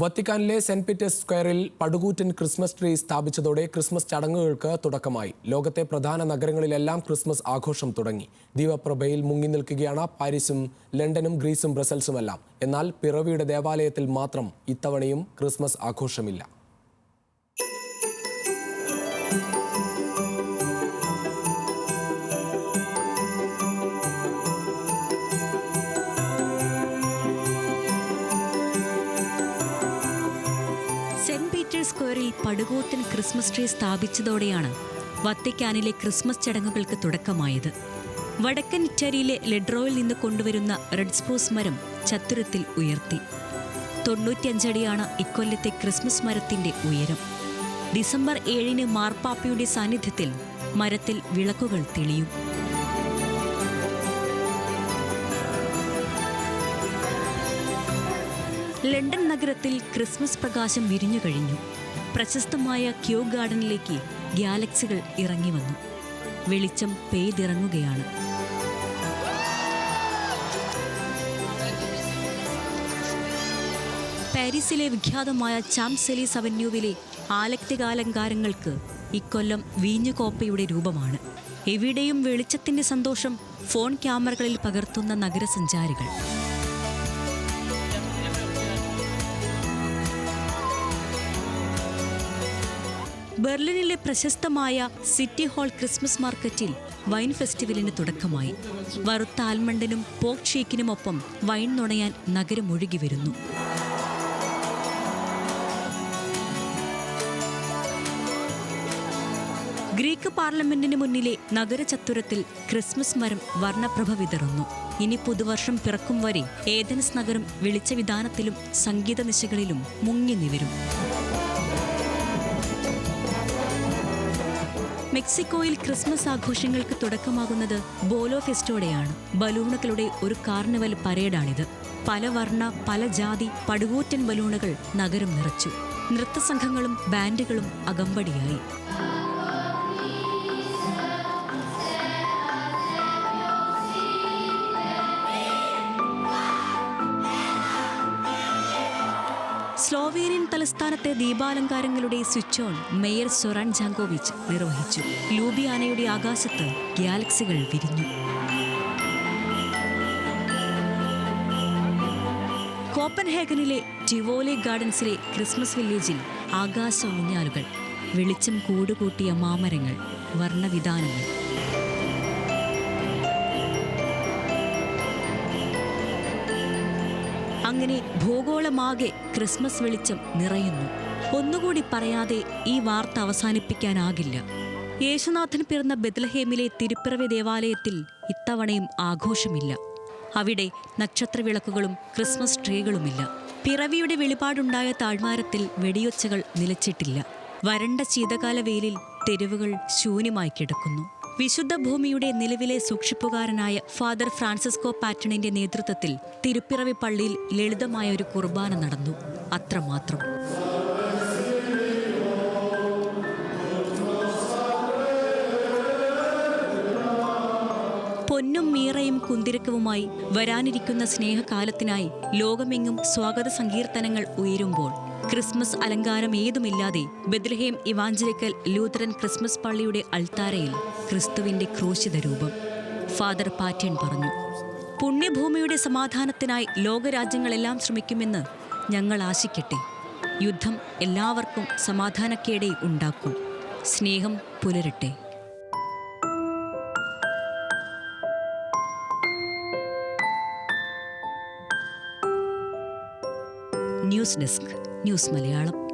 വത്തിക്കാനിലെ saint Peter's സ്ക്വയറിൽ പടുകൂറ്റൻ Christmas tree സ്ഥാപിച്ചതോടെ ക്രിസ്മസ് ചടങ്ങുകൾക്ക് തുടക്കമായി. ലോകത്തെ പ്രധാന നഗരങ്ങളിലെല്ലാം ക്രിസ്മസ് ആഘോഷം തുടങ്ങി. ദീപപ്രഭയിൽ മുങ്ങി നിൽക്കുകയാണ് പാരീസും ലണ്ടനും ഗ്രീസും ബ്രസൽസുമെല്ലാം. എന്നാൽ പിറവിയുടെ ദേവാലയത്തിൽ മാത്രം ഇത്തവണയും ക്രിസ്മസ് ആഘോഷമില്ല. പീറ്റേഴ്സ് സ്ക്വയറിൽ പടുകൂറ്റൻ ക്രിസ്മസ് ട്രീ സ്ഥാപിച്ചതോടെയാണ് വത്തിക്കാനിലെ ക്രിസ്മസ് ചടങ്ങുകൾക്ക് തുടക്കമായത്. വടക്കൻ ഇറ്റലിയിലെ ലെഡ്രോയിൽ നിന്ന് കൊണ്ടുവരുന്ന റെഡ് സ്പോസ് മരം ചത്തുരത്തിൽ ഉയർത്തി. തൊണ്ണൂറ്റിയഞ്ചടിയാണ് ഇക്കൊല്ലത്തെ ക്രിസ്മസ് മരത്തിന്റെ ഉയരം. ഡിസംബർ ഏഴിന് മാർപ്പാപ്പയുടെ സാന്നിധ്യത്തിൽ മരത്തിൽ വിളക്കുകൾ തെളിയും. ലണ്ടൻ നഗരത്തിൽ ക്രിസ്മസ് പ്രകാശം വിരിഞ്ഞു കഴിഞ്ഞു. പ്രശസ്തമായ ക്യൂ ഗാർഡനിലേക്ക് ഗാലക്സികൾ ഇറങ്ങി വന്നു. വെളിച്ചം പെയ്തിറങ്ങുകയാണ്. പാരീസിലെ വിഖ്യാതമായ ചാംസെലീസ് അവന്യൂവിലെ ആലക്തികാലങ്കാരങ്ങൾക്ക് ഇക്കൊല്ലം വീഞ്ഞുകോപ്പയുടെ രൂപമാണ്. എവിടെയും വെളിച്ചത്തിന്റെ സന്തോഷം ഫോൺ ക്യാമറകളിൽ പകർത്തുന്ന നഗരസഞ്ചാരികൾ. ബെർലിനിലെ പ്രശസ്തമായ സിറ്റി ഹാൾ ക്രിസ്മസ് മാർക്കറ്റിൽ വൈൻ ഫെസ്റ്റിവലിന് തുടക്കമായി. വറുത്ത ആൽമണ്ടിനും പോക്ക് ഷേക്കിനുമൊപ്പം വൈൻ നുണയാൻ നഗരം ഒഴുകി വരുന്നു. ഗ്രീക്ക് പാർലമെന്റിന് മുന്നിലെ നഗരചത്തുരത്തിൽ ക്രിസ്മസ് മരം വർണപ്രഭ വിതറുന്നു. ഇനി പുതുവർഷം പിറക്കും വരെ ഏതൻസ് നഗരം വെളിച്ചവിധാനത്തിലും സംഗീത നിശകളിലും മുങ്ങി നിവരും. മെക്സിക്കോയിൽ ക്രിസ്മസ് ആഘോഷങ്ങൾക്ക് തുടക്കമാകുന്നത് ബോലോ ഫെസ്റ്റോടെയാണ്. ബലൂണുകളുടെ ഒരു കാർണിവൽ പരേഡാണിത്. പല വർണ പല ജാതി പടുകൂറ്റൻ ബലൂണുകൾ നഗരം നിറച്ചു. നൃത്തസംഘങ്ങളും ബാൻഡുകളും അകമ്പടിയായി. സ്ലോവേനിയൻ തലസ്ഥാനത്തെ ദീപാലങ്കാരങ്ങളുടെ switch on mayor Zoran Jankovic നിർവഹിച്ചു. ലൂബിയാനയുടെ ആകാശത്ത് ഗാലക്സികൾ വിരിഞ്ഞു. കോപ്പൻഹേഗനിലെ ടിവോലി ഗാർഡൻസിലെ ക്രിസ്മസ് വില്ലേജിൽ ആകാശ ഊഞ്ഞാലുകൾ വെളിച്ചം കൂടുകൂട്ടിയ മാമരങ്ങൾ വർണവിധാനങ്ങൾ. അങ്ങനെ ഭൂഗോളമാകെ ക്രിസ്മസ് വെളിച്ചം നിറയുന്നു. ഒന്നുകൂടി പറയാതെ ഈ വാർത്ത അവസാനിപ്പിക്കാനാകില്ല. യേശുനാഥൻ പിറന്ന ബെത്ലഹേമിലെ തിരുപ്പിറവി ദേവാലയത്തിൽ ഇത്തവണയും ആഘോഷമില്ല. അവിടെ നക്ഷത്രവിളക്കുകളും ക്രിസ്മസ് ട്രീകളുമില്ല. പിറവിയുടെ വെളിപാടുണ്ടായ താഴ്വാരത്തിൽ വെടിയൊച്ചകൾ നിലച്ചിട്ടില്ല. വരണ്ട ശീതകാല വെയിലിൽ തെരുവുകൾ ശൂന്യമായി കിടക്കുന്നു. വിശുദ്ധ ഭൂമിയുടെ നിലവിലെ സൂക്ഷിപ്പുകാരനായ ഫാദർ ഫ്രാൻസിസ്കോ പാറ്റണിന്റെ നേതൃത്വത്തിൽ തിരുപ്പിറവി പള്ളിയിൽ ലളിതമായ ഒരു കുർബാന നടന്നു. അത്രമാത്രം. പൊന്നും മീറയും കുന്തിരക്കവുമായി വരാനിരിക്കുന്ന സ്നേഹകാലത്തിനായി ലോകമെങ്ങും സ്വാഗത സങ്കീർത്തനങ്ങൾ ഉയരുമ്പോൾ ക്രിസ്മസ് അലങ്കാരം ഏതുമില്ലാതെ ബെദ്ലഹേം ഇവാഞ്ചലിക്കൽ ലൂത്രൻ ക്രിസ്മസ് പള്ളിയുടെ അൾത്താരയിൽ ക്രിസ്തുവിന്റെ ക്രൂശിത രൂപം. ഫാദർ പാറ്റ്യൻ പറഞ്ഞു പുണ്യഭൂമിയുടെ സമാധാനത്തിനായി ലോകരാജ്യങ്ങളെല്ലാം ശ്രമിക്കുമെന്ന് ഞങ്ങൾ ആശിക്കട്ടെ. യുദ്ധം എല്ലാവർക്കും സമാധാനക്കേടെ ഉണ്ടാക്കും. സ്നേഹം പുലരട്ടെ. News desk news Malayalam.